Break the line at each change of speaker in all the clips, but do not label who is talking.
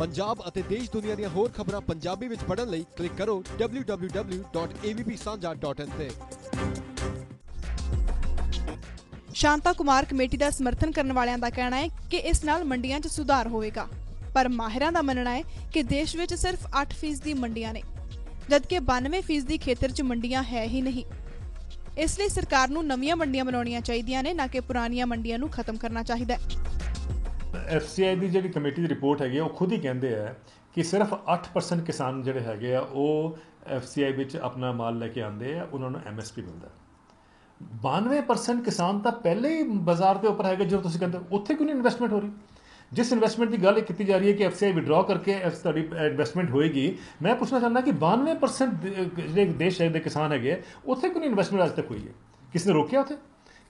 ਪੰਜਾਬ ਅਤੇ ਦੇਸ਼ ਦੁਨੀਆ ਦੀਆਂ ਹੋਰ ਖਬਰਾਂ ਪੰਜਾਬੀ ਵਿੱਚ ਪੜ੍ਹਨ ਲਈ ਕਲਿੱਕ ਕਰੋ www.avpsanja.in ਤੇ।
ਸ਼ਾਂਤਾ ਕੁਮਾਰ ਕਮੇਟੀ ਦਾ ਸਮਰਥਨ ਕਰਨ ਵਾਲਿਆਂ ਦਾ ਕਹਿਣਾ ਹੈ ਕਿ ਇਸ ਨਾਲ ਮੰਡੀਆਂ 'ਚ ਸੁਧਾਰ ਹੋਵੇਗਾ। ਪਰ ਮਾਹਿਰਾਂ ਦਾ ਮੰਨਣਾ ਹੈ ਕਿ ਦੇਸ਼ ਵਿੱਚ ਸਿਰਫ 8% ਦੀ ਮੰਡੀਆਂ ਨੇ, ਜਦਕਿ 92% ਦੀ ਖੇਤਰ 'ਚ ਮੰਡੀਆਂ ਹੈ ਹੀ ਨਹੀਂ। ਇਸ ਲਈ ਸਰਕਾਰ ਨੂੰ ਨਵੀਆਂ ਮੰਡੀਆਂ ਬਣਾਉਣੀਆਂ ਚਾਹੀਦੀਆਂ ਨੇ, ਨਾ ਕਿ ਪੁਰਾਣੀਆਂ ਮੰਡੀਆਂ ਨੂੰ ਖਤਮ ਕਰਨਾ ਚਾਹੀਦਾ ਹੈ।
ਐਫਸੀਆਈ ਦੀ ਜਿਹੜੀ ਕਮੇਟੀ ਦੀ ਰਿਪੋਰਟ ਹੈਗੀ ਆ, ਉਹ ਖੁਦ ਹੀ ਕਹਿੰਦੇ ਆ ਕਿ ਸਿਰਫ 8% ਕਿਸਾਨ ਜਿਹੜੇ ਹੈਗੇ ਆ ਉਹ ਐਫਸੀਆਈ ਵਿੱਚ ਆਪਣਾ ਮਾਲ ਲੈ ਕੇ ਆਉਂਦੇ ਆ ਉਹਨਾਂ ਨੂੰ ਐਮਐਸਪੀ ਮਿਲਦਾ 92% ਕਿਸਾਨ ਤਾਂ ਪਹਿਲੇ ਹੀ ਬਾਜ਼ਾਰ ਦੇ ਉੱਪਰ ਹੈਗੇ ਜਦੋਂ ਤੁਸੀਂ ਕਹਿੰਦੇ ਉੱਥੇ ਕਿਉਂ ਨਹੀਂ ਇਨਵੈਸਟਮੈਂਟ ਹੋ ਰਹੀ? ਜਿਸ ਇਨਵੈਸਟਮੈਂਟ ਦੀ ਗੱਲ ਕੀਤੀ ਜਾ ਰਹੀ ਹੈ ਕਿ ਐਫਸੀਆਈ ਵਿਡਰਾ ਕਰਕੇ ਇਸ ਤੁਹਾਡੀ ਇਨਵੈਸਟਮੈਂਟ ਹੋਏਗੀ ਮੈਂ ਪੁੱਛਣਾ ਚਾਹੁੰਦਾ ਕਿ 92% ਜਿਹੜੇ ਦੇਸ਼ ਦੇ ਕਿਸਾਨ ਹੈਗੇ ਉੱਥੇ ਕਿਉਂ ਨਹੀਂ ਇਨਵੈਸਟਮੈਂਟ ਅੱਜ ਤੱਕ ਹੋਈ ਹੈ? ਕਿਸੇ ਨੇ ਰੋਕਿਆ ਉੱਥੇ?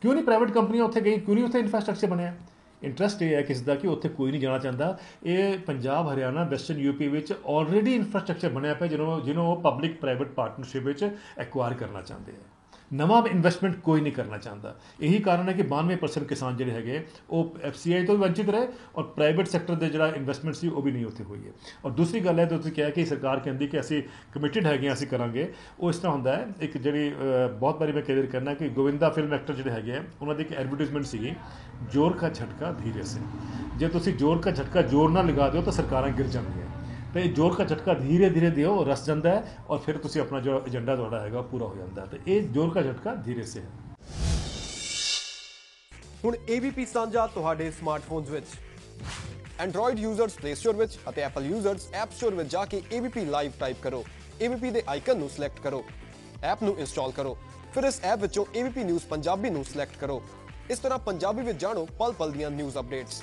ਕਿਉਂ ਨਹੀਂ ਪ੍ਰਾਈਵੇਟ ਕੰਪਨੀਆਂ ਉੱਥੇ ਗਈ ਕਿਉਂ ਨਹੀਂ ਉੱਥੇ ਇਨਫਰਾਸਟ੍ਰਕਚਰ ਬਣਿਆ? ਇੰਟਰਸਟ ਇਹ ਹੈ ਕਿਸ ਦਾ ਕਿ ਉੱਥੇ ਕੋਈ ਨਹੀਂ ਜਾਣਾ ਚਾਹੁੰਦਾ। ਇਹ ਪੰਜਾਬ, ਹਰਿਆਣਾ ਵੈਸਟਰਨ ਯੂਪੀ ਵਿੱਚ ਆਲਰੇਡੀ ਇਨਫਰਾਸਟ੍ਰਕਚਰ ਬਣਿਆ ਪਿਆ, ਜਿਹਨੂੰ ਜਿਹਨੂੰ ਉਹ ਪਬਲਿਕ ਪ੍ਰਾਈਵੇਟ ਪਾਰਟਨਰਸ਼ਿਪ ਵਿੱਚ ਐਕਵਾਇਰ ਕਰਨਾ ਚਾਹੁੰਦੇ ਆ। ਨਵਾਂ ਇਨਵੈਸਟਮੈਂਟ ਕੋਈ ਨਹੀਂ ਕਰਨਾ ਚਾਹੁੰਦਾ। ਇਹੀ ਕਾਰਨ ਹੈ ਕਿ 92% ਕਿਸਾਨ ਜਿਹੜੇ ਹੈਗੇ, ਉਹ ਐਫਸੀਆਈ ਤੋਂ ਵੀ ਵੰਚਿਤ ਰਹੇ ਔਰ ਪ੍ਰਾਈਵੇਟ ਸੈਕਟਰ ਦੇ ਜਿਹੜਾ ਇਨਵੈਸਟਮੈਂਟ ਸੀ, ਉਹ ਵੀ ਨਹੀਂ ਉੱਥੇ ਹੋਈ ਹੈ। ਔਰ ਦੂਸਰੀ ਗੱਲ ਹੈ, ਤੇ ਤੁਸੀਂ ਕਿਹਾ ਕਿ ਸਰਕਾਰ ਕਹਿੰਦੀ ਕਿ ਅਸੀਂ ਕਮਿਟਿਡ ਹੈਗੇ ਹਾਂ, ਅਸੀਂ ਕਰਾਂਗੇ। ਉਹ ਇਸ ਤਰ੍ਹਾਂ ਹੁੰਦਾ ਹੈ, ਇੱਕ ਜਿਹੜੀ ਬਹੁਤ ਵਾਰੀ ਮੈਂ ਕਲੀਅਰ ਕਰਨਾ ਕਿ ਗੋਵਿੰਦਾ ਫਿਲਮ ਐਕਟਰ ਜਿਹੜੇ ਹੈਗੇ ਆ, ਉਹਨਾਂ ਦੀ ਇੱਕ ਐਡਵਰਟਾਈਜ਼ਮੈਂਟ ਸੀਗੀ, ਜ਼ੋਰ ਕਾ ਝਟਕਾ ਧੀਰੇ ਸੇ। ਜੇ ਤੁਸੀਂ ਜ਼ੋਰ ਕਾ ਝਟਕਾ ਜ਼ੋਰ ਨਾਲ ਲਗਾ ਦਿਓ, ਤਾਂ ਸਰਕਾਰਾਂ ਗਿਰ ਜਾਂਦੀਆਂ। ਤੇ ਜ਼ੋਰ ਕਾ ਝਟਕਾ ਧੀਰੇ ਧੀਰੇ ਦਿਓ, ਰਸ ਜਾਂਦਾ ਹੈ ਔਰ ਫਿਰ ਤੁਸੀਂ ਆਪਣਾ ਜੋ ਏਜੰਡਾ ਤੁਹਾਡਾ ਹੈਗਾ ਪੂਰਾ ਹੋ ਜਾਂਦਾ ਤੇ ਇਹ ਜ਼ੋਰ ਕਾ ਝਟਕਾ ਧੀਰੇ ਸੇ ਹੈ।
ਹੁਣ AVP ਸਾਂਝਾ ਤੁਹਾਡੇ ਸਮਾਰਟਫੋਨਸ ਵਿੱਚ, Android ਯੂਜ਼ਰਸ Play Store ਵਿੱਚ ਅਤੇ Apple ਯੂਜ਼ਰਸ App Store ਵਿੱਚ ਜਾ ਕੇ AVP ਲਾਈਵ ਟਾਈਪ ਕਰੋ। AVP ਦੇ ਆਈਕਨ ਨੂੰ ਸਿਲੈਕਟ ਕਰੋ। ਐਪ ਨੂੰ ਇੰਸਟਾਲ ਕਰੋ। ਫਿਰ ਇਸ ਐਪ ਵਿੱਚੋਂ AVP ਨਿਊਜ਼ ਪੰਜਾਬੀ ਨੂੰ ਸਿਲੈਕਟ ਕਰੋ। ਇਸ ਤਰ੍ਹਾਂ ਪੰਜਾਬੀ ਵਿੱਚ ਜਾਣੋ ਪਲ ਪਲ ਦੀਆਂ ਨਿਊਜ਼ ਅਪਡੇਟਸ